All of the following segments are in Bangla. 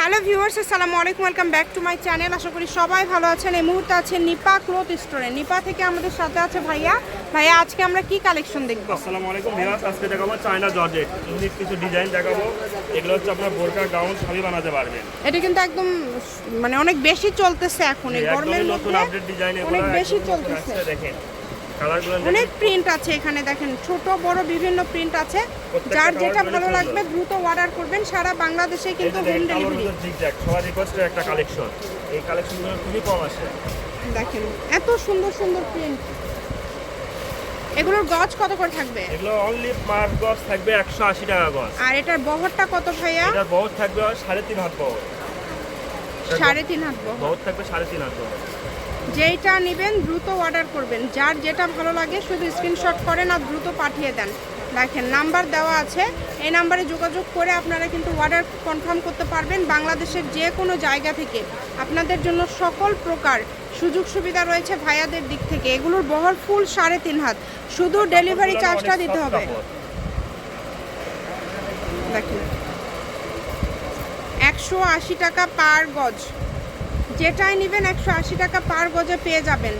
হ্যালো ভিউয়ার্স আসসালামু আলাইকুম welcome back to my channel. আশা করি সবাই ভালো আছেন। এই মুহূর্তে আছে নিপা ক্লথ স্টোরে। নিপা থেকে আমাদের সাথে আছে ভাইয়া। ভাইয়া আজকে আমরা কি কালেকশন দেখব? আসসালামু আলাইকুম ভিউয়ার্স আজকে দেখাবো চায়না জর্জেট। ইউনিক কিছু ডিজাইন দেখাবো। এগুলো হচ্ছে আপনার বোরকা গাউন সবই বানাতে পারবেন। এটা কিন্তু একদম মানে অনেক বেশি চলতেছে এখন এই গরমের মধ্যে। আপডেট ডিজাইন অনেক বেশি চলতেছে। দেখেন। অনেক প্রিন্ট আছে এখানে দেখেন ছোট বড় বিভিন্ন প্রিন্ট আছে। যার যেটা ভালো লাগবে দ্রুত অর্ডার করবেন। সারা বাংলাদেশে কিন্তু হোম ডেলিভারি সবার রিকোয়েস্টের একটা কালেকশন এই কালেকশনগুলো খুবই কম আসে। দেখেন এত সুন্দর সুন্দর প্রিন্ট এগুলোর গজ কত করে থাকবে? এগুলো অনলি মার্ক গজ থাকবে একশো আশি টাকা গজ। আর এটার বহরটা কত ভাইয়া? এটার বহুত থাকবে সাড়ে তিন হাত বহর। সাড়ে তিন হাত বহর। বহুত থাকবে সাড়ে তিন হাত বহর। যেইটা নেবেন দ্রুত অর্ডার করবেন। যার যেটা ভালো লাগে শুধু স্ক্রিনশট করেন আর দ্রুত পাঠিয়ে দেন। দেখেন নাম্বার দেওয়া আছে। এই নাম্বারে যোগাযোগ করে আপনারা কিন্তু অর্ডার কনফার্ম করতে পারবেন বাংলাদেশের যে কোনো জায়গা থেকে। আপনাদের জন্য সকল প্রকার সুযোগ সুবিধা রয়েছে ভাইয়াদের দিক থেকে। এগুলোর বহর ফুল সাড়ে তিন হাত। শুধু ডেলিভারি চার্জটা দিতে হবে। দেখেন একশো আশি টাকা পার গজ। যেটাই নেবেন একশো আশি টাকা পার গজে পেয়ে যাবেন।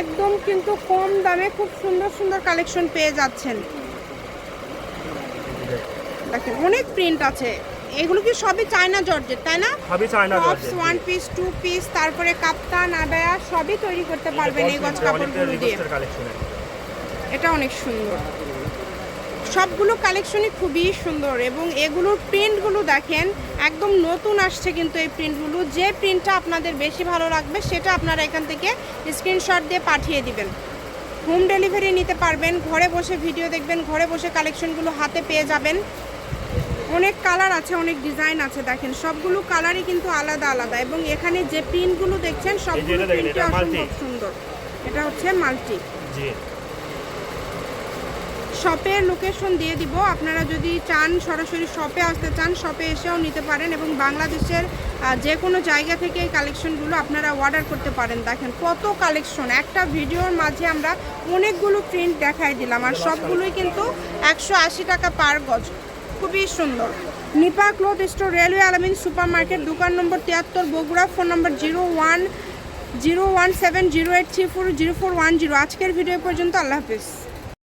একদম কিন্তু কম দামে খুব সুন্দর সুন্দর কালেকশন পেয়ে যাচ্ছেন। দেখেন অনেক প্রিন্ট আছে। এগুলো কি সবই চায়না জর্জেট তাই না? সবই China tops one piece two piece তারপরে কাপ্তান আবায়া সবই তৈরি করতে পারবেন এই গজ কাপড়গুলো দিয়ে। এটা অনেক সুন্দর। সবগুলো কালেকশনই খুবই সুন্দর এবং এগুলোর প্রিন্টগুলো দেখেন একদম নতুন আসছে কিন্তু এই প্রিন্টগুলো যে প্রিন্টটা আপনাদের বেশি ভালো লাগবে সেটা আপনারা এখান থেকে স্ক্রিনশট দিয়ে পাঠিয়ে দিবেন। হোম ডেলিভারি নিতে পারবেন ঘরে বসে ভিডিও দেখবেন ঘরে বসে কালেকশনগুলো হাতে পেয়ে যাবেন। অনেক কালার আছে অনেক ডিজাইন আছে দেখেন। সবগুলো কালারই কিন্তু আলাদা আলাদা এবং এখানে যে প্রিন্টগুলো দেখছেন সবগুলো প্রিন্টই অসম্ভব সুন্দর। এটা হচ্ছে মাল্টি জি। শপের লোকেশন দিয়ে দিব। আপনারা যদি চান সরাসরি শপে আসতে চান শপে এসেও নিতে পারেন এবং বাংলাদেশের যে কোনো জায়গা থেকে এই কালেকশনগুলো আপনারা অর্ডার করতে পারেন। দেখেন কত কালেকশন একটা ভিডিওর মাঝে আমরা অনেকগুলো প্রিন্ট দেখাই দিলাম আর সবগুলোই কিন্তু একশো আশি টাকা পার গজ। খুবই সুন্দর। Nipa cloth store, railway Alamin super market দোকান নম্বর তিয়াত্তর, Bogura, phone number zero one zero one seven zero eight three four zero four one zero. আজকের ভিডিও পর্যন্ত আল্লাহ হাফিজ।